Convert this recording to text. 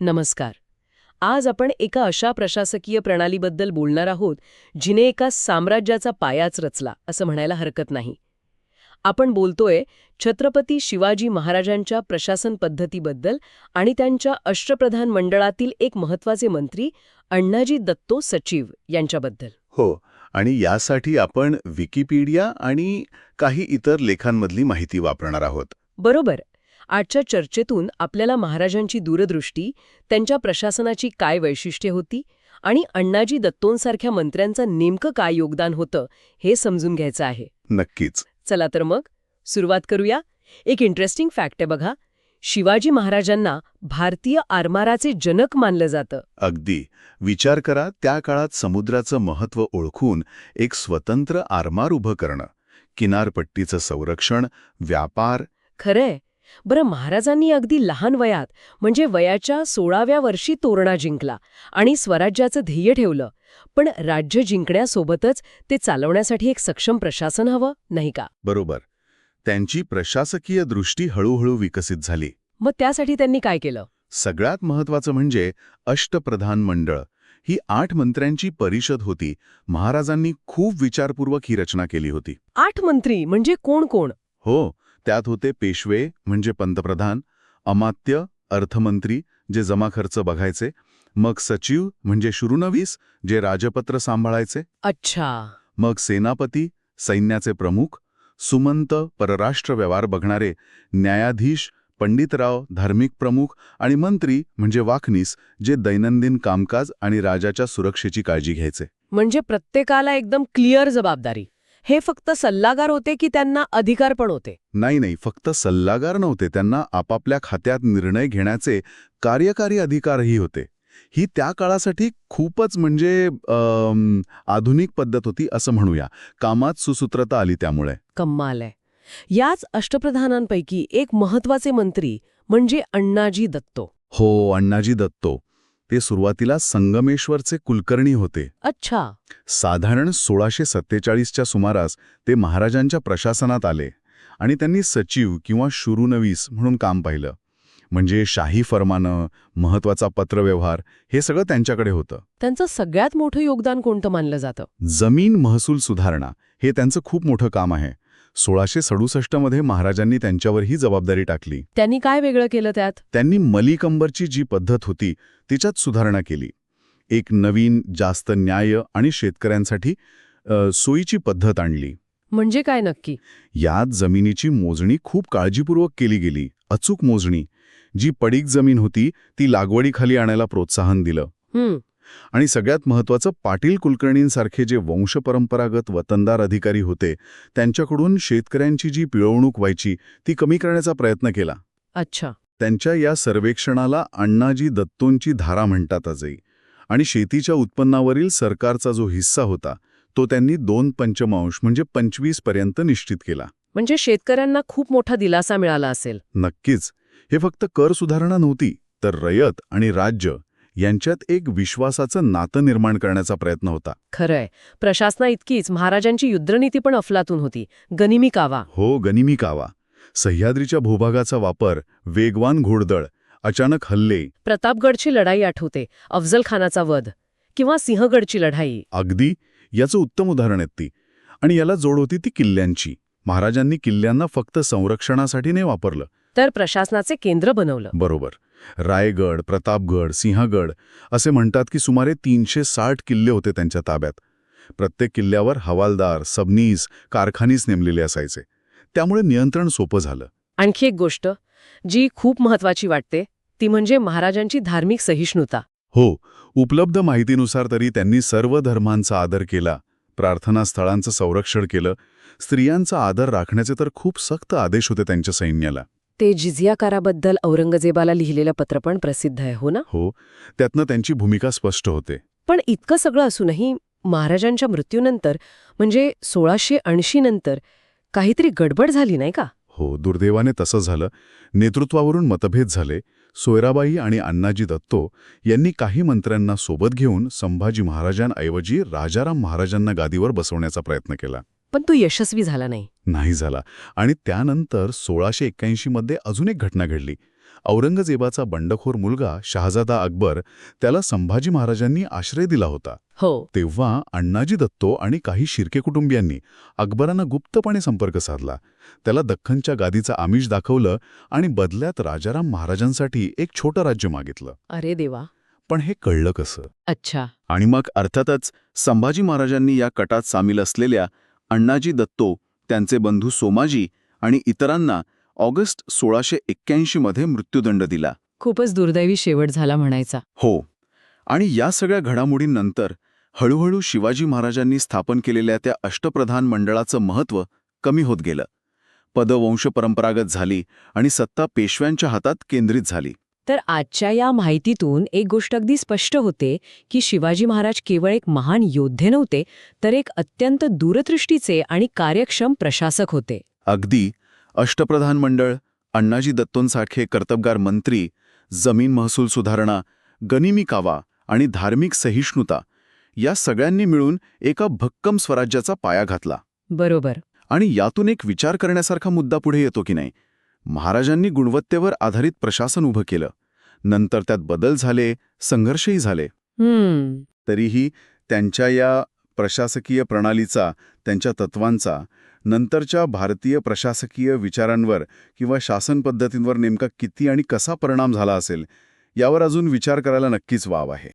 नमस्कार. आज आपण एका अशा प्रशासकीय प्रणालीबद्दल बोलणार आहोत जिने एका साम्राज्याचा पायाच रचला असं म्हणायला हरकत नाही. आपण बोलतोय छत्रपती शिवाजी महाराजांच्या प्रशासन पद्धतीबद्दल आणि त्यांच्या अष्टप्रधान मंडळातील एक महत्त्वाचे मंत्री अण्णाजी दत्तो सचिव यांच्याबद्दल. हो आणि यासाठी आपण विकिपीडिया आणि काही इतर लेखांमधली माहिती वापरणार आहोत. बरोबर. आजच्या चर्चेतून आपल्याला महाराजांची दूरदृष्टी त्यांच्या प्रशासनाची काय वैशिष्ट्ये होती आणि अण्णाजी दत्तोंसारख्या मंत्र्यांचं नेमकं काय योगदान होतं हे समजून घ्यायचं आहे. नक्कीच. चला तर मग सुरुवात करूया. एक इंटरेस्टिंग फॅक्ट आहे बघा. शिवाजी महाराजांना भारतीय आरमाराचे जनक मानलं जातं. अगदी. विचार करा त्या काळात समुद्राचं महत्त्व ओळखून एक स्वतंत्र आरमार उभं करणं. किनारपट्टीचं संरक्षण व्यापार. खरंय. बरं महाराजांनी अगदी लहान वयात म्हणजे वयाच्या सोळाव्या वर्षी तोरणा जिंकला आणि स्वराज्याचं ध्येय ठेवलं. पण राज्य जिंकण्यासोबतच ते चालवण्यासाठी एक सक्षम प्रशासन हवं नाही का? बरोबर. त्यांची प्रशासकीय दृष्टी हळूहळू विकसित झाली. मग त्यासाठी त्यांनी काय केलं? सगळ्यात महत्वाचं म्हणजे अष्टप्रधान मंडळ. ही आठ मंत्र्यांची परिषद होती. महाराजांनी खूप विचारपूर्वक ही रचना केली होती. आठ मंत्री म्हणजे कोण कोण? हो. त्यात होते पेशवे म्हणजे पंतप्रधान अमात्य अर्थमंत्री जे जमा खर्च बघायचे मग सचिव म्हणजे शुरुनवीस जे राजपत्र सांभाळायचे. अच्छा. मग सेनापती सैन्याचे प्रमुख सुमंत परराष्ट्र व्यवहार बघणारे न्यायाधीश पंडितराव धार्मिक प्रमुख आणि मंत्री म्हणजे वाखनीस जे दैनंदिन कामकाज आणि राजाच्या सुरक्षेची काळजी घ्यायचे. म्हणजे प्रत्येकाला एकदम क्लिअर जबाबदारी. हे फक्त सल्लागार होते की त्यांना अधिकार पण होते? नाही नाही. फक्त सल्लागार नव्हते. त्यांना आपापल्या खात्यात निर्णय घेण्याचे कार्यकारी अधिकारही होते. ही त्या काळासाठी खूपच म्हणजे आधुनिक पद्धत होती असं म्हणूया. कामात सुसूत्रता आली त्यामुळे. कम्माल आहे. याच अष्टप्रधानांपैकी एक महत्त्वाचे मंत्री म्हणजे अण्णाजी दत्तो. हो अण्णाजी दत्तो. ते सुरुवातीला संगमेश्वरचे कुलकर्णी होते. अच्छा. साधारण सोळाशे सत्तेचाळीसच्या सुमारास ते महाराजांच्या प्रशासनात आले आणि त्यांनी सचिव किंवा शुरुनवीस म्हणून काम पाहिलं. म्हणजे शाही फरमानं महत्त्वाचा पत्रव्यवहार हे सगळं त्यांच्याकडे होतं. त्यांचं सगळ्यात मोठं योगदान कोणतं मानलं जातं? जमीन महसूल सुधारणा हे त्यांचं खूप मोठं काम आहे. सोळाशे सदुसष्टमध्ये महाराजांनी त्यांच्यावर ही जबाबदारी टाकली. त्यांनी काय वेगळं केलं त्यात? त्यांनी मलिकंबरची जी पद्धत होती तिच्यात सुधारणा केली. एक नवीन जास्त न्याय आणि शेतकऱ्यांसाठी सोयीची पद्धत आणली. म्हणजे काय नक्की? यात जमिनीची मोजणी खूप काळजीपूर्वक केली गेली. अचूक मोजणी. जी पडीक जमीन होती ती लागवडीखाली आणायला प्रोत्साहन दिलं. आणि सगळ्यात महत्त्वाचं पाटील कुलकर्णींसारखे जे वंशपरंपरागत वतनदार अधिकारी होते त्यांच्याकडून शेतकऱ्यांची जी पिळवणूक व्हायची ती कमी करण्याचा प्रयत्न केला. अच्छा. त्यांच्या या सर्वेक्षणाला अण्णाजी दत्तोंची धारा म्हणतात आजही. आणि शेतीच्या उत्पन्नावरील सरकारचा जो हिस्सा होता तो त्यांनी दोन पंचमांश म्हणजे पंचवीसपर्यंत निश्चित केला. म्हणजे शेतकऱ्यांना खूप मोठा दिलासा मिळाला असेल. नक्कीच. हे फक्त कर सुधारणा नव्हती तर रयत आणि राज्य यांच्यात एक विश्वासाचं नातं निर्माण करण्याचा प्रयत्न होता. खरंय. प्रशासना इतकीच महाराजांची युद्धनीती पण अफलातून होती. गनिमी कावा. हो गनिमी कावा. सह्याद्रीच्या भूभागाचा वापर वेगवान घोडदळ अचानक हल्ले. प्रतापगडची लढाई आठवते. अफजल खानाचा वध किंवा सिंहगडची लढाई. अगदी. याचं उत्तम उदाहरण आहेत ती. आणि याला जोड होती ती किल्ल्यांची. महाराजांनी किल्ल्यांना फक्त संरक्षणासाठी नाही वापरलं. तर प्रशासनाचे केंद्र बनवलं. बरोबर. रायगड प्रतापगड सिंहगड असे म्हणतात की सुमारे तीनशे साठ किल्ले होते त्यांच्या ताब्यात. प्रत्येक किल्ल्यावर हवालदार सबनीस कारखानीस नेमलेले असायचे. त्यामुळे नियंत्रण सोपं झालं. आणखी एक गोष्ट जी खूप महत्वाची वाटते ती म्हणजे महाराजांची धार्मिक सहिष्णुता. हो उपलब्ध माहितीनुसार तरी त्यांनी सर्व धर्मांचा आदर केला प्रार्थनास्थळांचं संरक्षण केलं स्त्रियांचा आदर राखण्याचे तर खूप सक्त आदेश होते त्यांच्या सैन्याला. ते जिझिया कराबद्दल औरंगजेबाला लिहिलेलं पत्र पण प्रसिद्ध आहे हो ना? हो. त्यातनं त्यांची भूमिका स्पष्ट होते. पण इतकं सगळं असूनही महाराजांच्या मृत्यूनंतर म्हणजे सोळाशे ऐंशी नंतर काहीतरी गडबड झाली नाही का? हो दुर्दैवाने तसं झालं. नेतृत्वावरून मतभेद झाले. सोयराबाई आणि अण्णाजी दत्तो यांनी काही मंत्र्यांना सोबत घेऊन संभाजी महाराजांऐवजी राजाराम महाराजांना गादीवर बसवण्याचा प्रयत्न केला. पण तो यशस्वी झाला नाही. नाही झाला. आणि त्यानंतर सोळाशे एक्क्याऐंशी मध्ये अजून एक घटना घडली. औरंगजेबाचा बंडखोर मुलगा शहाजादा अकबर त्याला संभाजी महाराजांनी आश्रय दिला होता. हो. तेव्हा अण्णाजी दत्तो आणि काही शिर्के कुटुंबियांनी अकबरांना गुप्तपणे संपर्क साधला. त्याला दख्खनच्या गादीचं आमिष दाखवलं आणि बदल्यात राजाराम महाराजांसाठी एक छोटं राज्य मागितलं. अरे देवा. पण हे कळलं कसं? अच्छा. आणि मग अर्थातच संभाजी महाराजांनी या कटात सामील असलेल्या अण्णाजी दत्तो त्यांचे बंधू सोमाजी आणि इतरांना ऑगस्ट सोळाशे एक्क्याऐंशीमध्ये मृत्यूदंड दिला. खूपच दुर्दैवी शेवट झाला म्हणायचा. हो. आणि या सगळ्या घडामोडींनंतर हळूहळू शिवाजी महाराजांनी स्थापन केलेल्या त्या अष्टप्रधान मंडळाचं महत्त्व कमी होत गेलं. पदवंश परंपरागत झाली आणि सत्ता पेशव्यांच्या हातात केंद्रित झाली. तर आजच्या या माहितीतून एक गोष्ट अगदी स्पष्ट होते की शिवाजी महाराज केवळ एक महान योद्धे नव्हते तर एक अत्यंत दूरदृष्टीचे आणि कार्यक्षम प्रशासक होते. अगदी अष्टप्रधान मंडळ अण्णाजी दत्तोंसारखे कर्तबगार मंत्री जमीन महसूल सुधारणा गनिमी कावा आणि धार्मिक सहिष्णुता या सगळ्यांनी मिळून एका भक्कम स्वराज्याचा पाया घातला. बरोबर. आणि यातून एक विचार करण्यासारखा मुद्दा पुढे येतो की नाही? महाराजांनी गुणवत्तेवर आधारित प्रशासन उभं केलं. नंतर त्यात बदल झाले संघर्षही झाले. तरीही त्यांच्या या प्रशासकीय प्रणालीचा त्यांच्या तत्वांचा नंतरच्या भारतीय प्रशासकीय विचारांवर किंवा शासन पद्धतींवर नेमका किती आणि कसा परिणाम झाला असेल यावर अजून विचार करायला नक्कीच वाव आहे.